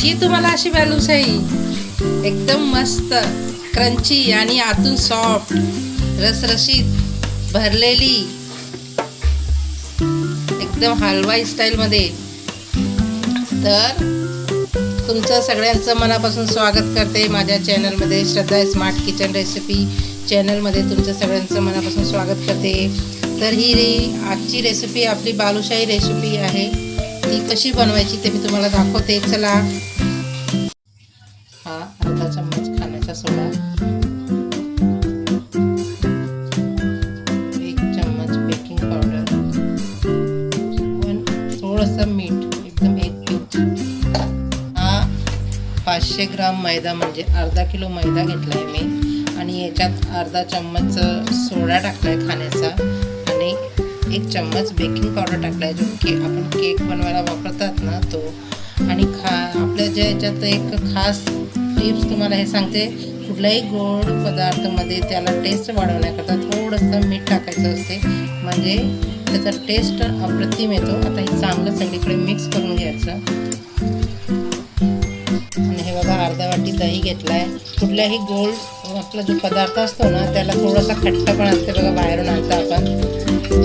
घ्यायची तुम्हाला अशी बालुशाही एकदम मस्त क्रंची आणि आतून सॉफ्ट रसरशीत भरलेली. एकदम हलवाई स्टाईलमध्ये तर तुमचं सगळ्यांचं मनापासून स्वागत करते. माझ्या चॅनलमध्ये श्रद्धा स्मार्ट किचन रेसिपी चॅनलमध्ये तुमचं सगळ्यांचं मनापासून स्वागत करते. तर ही रे आजची रेसिपी आपली बालुशाही रेसिपी आहे. ती कशी बनवायची ते मी तुम्हाला दाखवते. चला चम्मच सोडा एक चम्मच बेकिंग पावडर थोडंसं मीठ एकदम एक पिंच हा पाचशे ग्राम मैदा म्हणजे अर्धा किलो मैदा घेतला आहे मी. आणि याच्यात अर्धा चम्मच सोडा टाकला आहे खाण्याचा. आणि एक चम्मच बेकिंग पावडर टाकला आहे जो के आपण केक बनवायला वापरतात ना तो. आणि खा आपल्या ज्या याच्यात एक खास टिप्स तुम्हाला हे सांगते. कुठल्याही गोड पदार्थामध्ये त्याला टेस्ट वाढवण्याकरता थोडंसं मीठ टाकायचं असते. म्हणजे त्याचा टेस्ट अप्रतिम येतो. आता हे चांगलं सगळीकडे मिक्स करून घ्यायचं. आणि हे बघा अर्धा वाटी दही घेतला आहे कुठल्याही गोड आपला जो पदार्थ असतो ना त्याला थोडासा खट्टा पण असते बघा बाहेरून आणता आपण.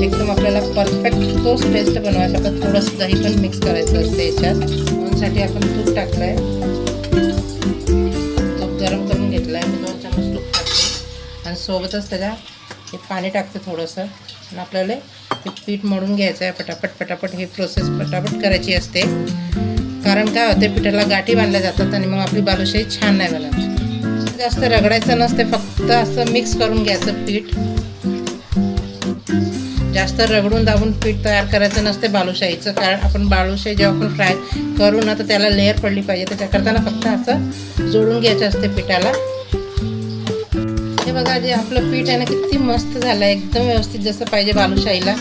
एकदम आपल्याला परफेक्ट तोच टेस्ट बनवायचा पण थोडंसं दही पण मिक्स करायचं असते याच्यात. म्हणूनसाठी आपण तूप टाकलं आहे आणि सोबतच त्याला हे पाणी टाकते थोडंसं. आणि आपल्याला ते पीठ मळून घ्यायचं आहे पटापट पटापट ही प्रोसेस पटापट करायची असते. कारण काय होते पिठाला गाठी बांधल्या जातात आणि मग आपली बालुशाही छान नाही बनत. जास्त रगडायचं नसते फक्त असं मिक्स करून घ्यायचं पीठ. जास्त रगडून दाबून पीठ तयार करायचं नसते बालुशाहीचं. कारण आपण बालुशाही जेव्हा आपण फ्राय करू ना तर त्याला लेअर पडली पाहिजे. तर त्या करताना फक्त असं जोडून घ्यायचं असते पिठाला. हे बघा जे आपलं पीठ आहे ना किती मस्त झालं एकदम व्यवस्थित जसं पाहिजे बालुशाहीला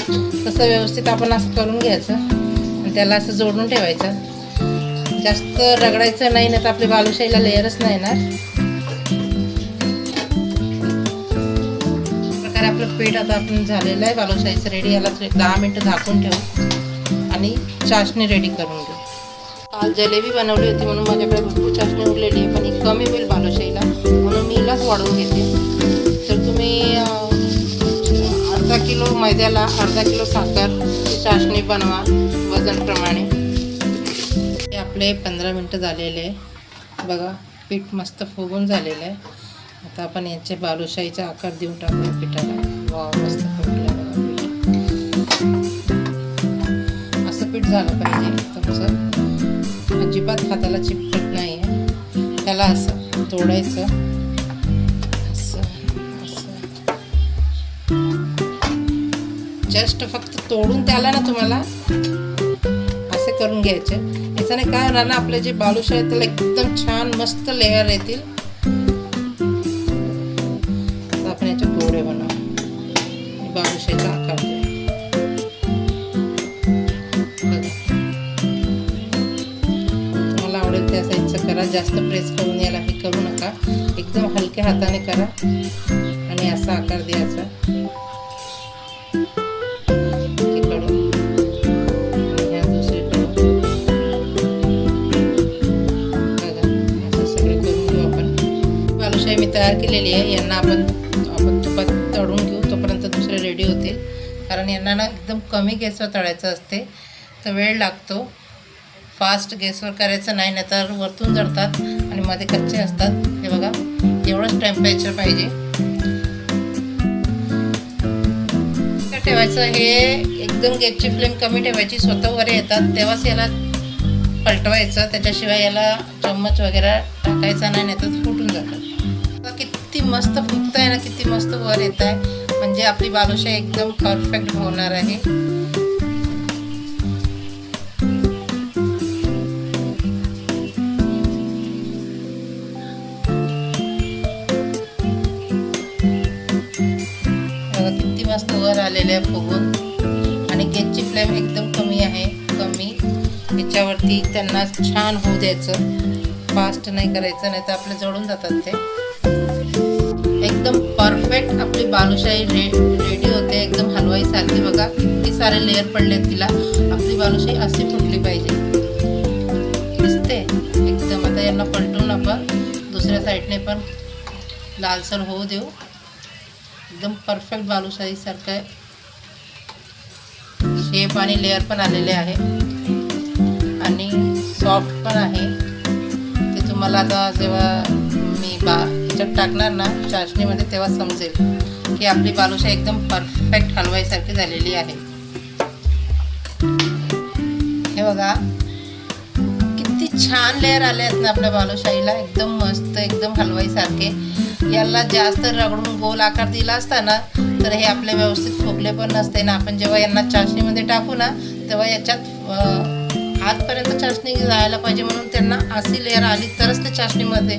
तसं व्यवस्थित आपण असं करून घ्यायचं आणि त्याला असं जोडून ठेवायचं. जास्त रगडायचं नाही ना तर आपली बालुशाहीला लेअरच नाही येणार. प्रकारे आपलं पीठ आता आपण झालेलं आहे. बालुशाहीचं रेडी याला दहा मिनटं झाकून ठेवू आणि चाशणी रेडी करून घेऊ. काल जलेबी बनवली होती म्हणून माझ्याकडे भरपूर चाशणी उरलेली आहे पण ही कमी होईल बालुशाहीला. म्हणून मी हिलाच वाढवून घेते. आणि अर्धा किलो मैद्याला अर्धा किलो साखर चाशणी बनवा वजनप्रमाणे. हे आपले पंधरा मिनटं झालेले आहे. बघा पीठ मस्त फुगून झालेलं आहे. आता आपण याचे बालुशाहीचा आकार देऊन टाकूया पिठाला. वा मस्त फुगलं बघा पीठ. असं पीठ झालं पाहिजे तुमचं. अजिबात हाताला चिपकत नाही आहे त्याला असं तोडायचं. जस्ट फक्त तोडून त्याला ना तुम्हाला असे करून घ्यायचे. याच्याने काय होणार ना आपले जे बालुशाही आहेत त्याला एकदम छान मस्त लेअर येतील. आपण याचे गोळे बनवू. बालुशाहीचा आकार देऊ तुम्हाला आवडेल त्या साईजचं करा जास्त प्रेस करून यायला हे करू नका. एकदम हलक्या हाताने करा. आणि असा आकार द्यायचा. तयार केलेली आहे. यांना आपण आपण तुपात तळून घेऊ. तोपर्यंत दुसरे रेडी होतील. कारण यांना ना एकदम कमी गॅसवर तळायचं असते. तर वेळ लागतो. फास्ट गॅसवर करायचं नाही नाही तर वरतून जळतात आणि मध्ये कच्चे असतात. हे बघा एवढंच टेम्परेचर पाहिजे. ठेवायचं हे एकदम गॅसची फ्लेम कमी ठेवायची. स्वतः वर येतात. तेव्हाच याला पलटवायचं. त्याच्याशिवाय याला चम्मच वगैरे टाकायचा नाही नाही तर फुटून जातात मस्त फुगत आहे ना किती मस्त वर येत आहे म्हणजे आपली बालुशाही एकदम परफेक्ट होणार आहे. किती मस्त वर आलेले आहे फुगून. आणि गॅसची फ्लेम एकदम कमी आहे कमी. त्याच्यावरती त्यांना छान होऊ द्यायचं. फास्ट नाही करायचं नाही तर आपलं जळून जातात ते. एकदम परफेक्ट आपली बालुशाही रे रेडी होते. एकदम हलवाई सारखी बघा. किती सारे लेअर पडले तिला. आपली बालुशाही अशी फुटली पाहिजे. दिसते. एकदम. आता यांना पलटून आपण दुसऱ्या साईडने पण लालसर होऊ देऊ. एकदम परफेक्ट बालुशाहीसारखं आहे. शेप आणि लेअर पण आलेले आहे. आणि सॉफ्ट पण आहे. ते तुम्हाला आता जेव्हा मी बा ह्याच्यात टाकणार ना चाशणीमध्ये तेव्हा समजेल की आपली बालुशा एकदम परफेक्ट हलवाईसारखी झालेली आहे. हे बघा किती छान लेअर आले आहेत ना आपल्या बालुशाहीला. एकदम मस्त एकदम हलवाईसारखे. याला जास्त रगडून गोल आकार दिला असता ना तर हे आपले व्यवस्थित फुगले पण नसते ना. आपण जेव्हा यांना चाशणीमध्ये टाकू ना तेव्हा याच्यात आतपर्यंत चाशणी जायला पाहिजे म्हणून त्यांना अशी लेअर आली तरच ते चाशणीमध्ये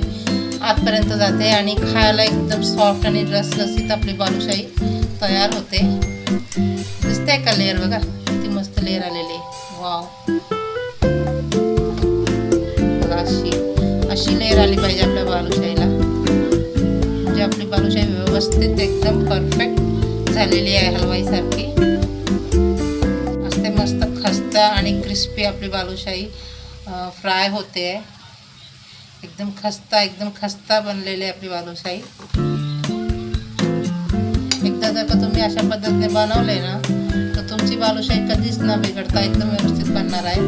आतपर्यंत जाते आणि खायला एकदम सॉफ्ट आणि लसलसीत आपली बालुशाही तयार होते. दिसते का लेअर बघा? किती मस्त लेअर आलेली. वाव बघा अशी अशी लेअर आली पाहिजे आपल्या बालुशाहीला. म्हणजे आपली बालुशाही व्यवस्थित एकदम परफेक्ट झालेली आहे हलवाईसारखी. असते मस्त खस्ता आणि क्रिस्पी आपली बालुशाही फ्राय होते. एकदम खस्ता एकदम खस्ता बनलेली आहे आपली बालुशाही. एकदा जर का तुम्ही अशा पद्धतीने बनवले ना तर तुमची बालुशाही कधीच न बिघडता एकदम व्यवस्थित बनणार आहे.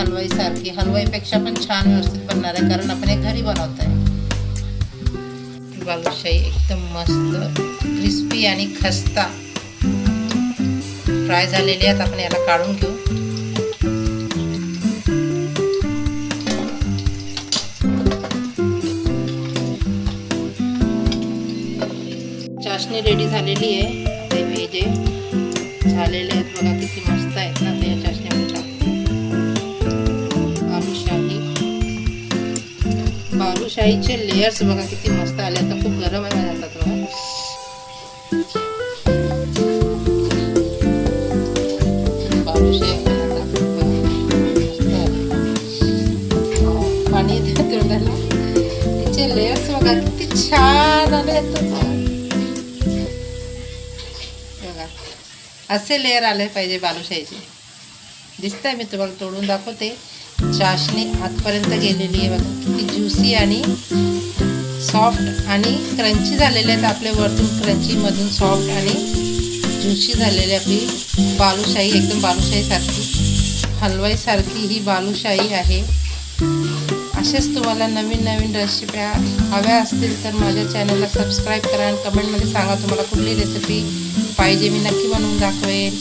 हलवाईसारखी हलवाईपेक्षा पण छान व्यवस्थित बनणार आहे कारण आपण हे घरी बनवत आहे बालुशाही एकदम मस्त क्रिस्पी आणि खस्ता. फ्राय झालेली आहेत आपण याला काढून घेऊ. चाशणी रेडी झालेली आहे ते हे जे झालेले आहेत बघा किती मस्त आहेत ना ते या चाशणीमध्ये टाकून बालुशाही बालुशाहीचे लेयर्स बघा किती मस्त आले आता खूप गरम आहे माझ्या हातात बघा बालुशाही आपल्या हातात बघा. मस्त आली. पाणी येते तोंडाला तिचे लेयर्स बघा किती छान आले आहेत असे लेअर आले पाहिजे बालुशाहीचे. दिसतंय मी तुम्हाला तोडून दाखवते. चाशणी आतपर्यंत गेलेली आहे बघा. किती ज्युसी आणि सॉफ्ट आणि क्रंची झालेले आहेत आपले वरतून. क्रंचीमधून सॉफ्ट आणि ज्युसी झालेली आपली बालुशाही एकदम बालुशाहीसारखी. हलवाईसारखी ही बालुशाही आहे. असेच तुम्हाला नवीन नवीन रेसिप्या हव्या असतील तर माझ्या चॅनलला सबस्क्राईब करा आणि कमेंटमध्ये सांगा तुम्हाला कुठली रेसिपी पाहिजे मी नक्की बनवून दाखवेल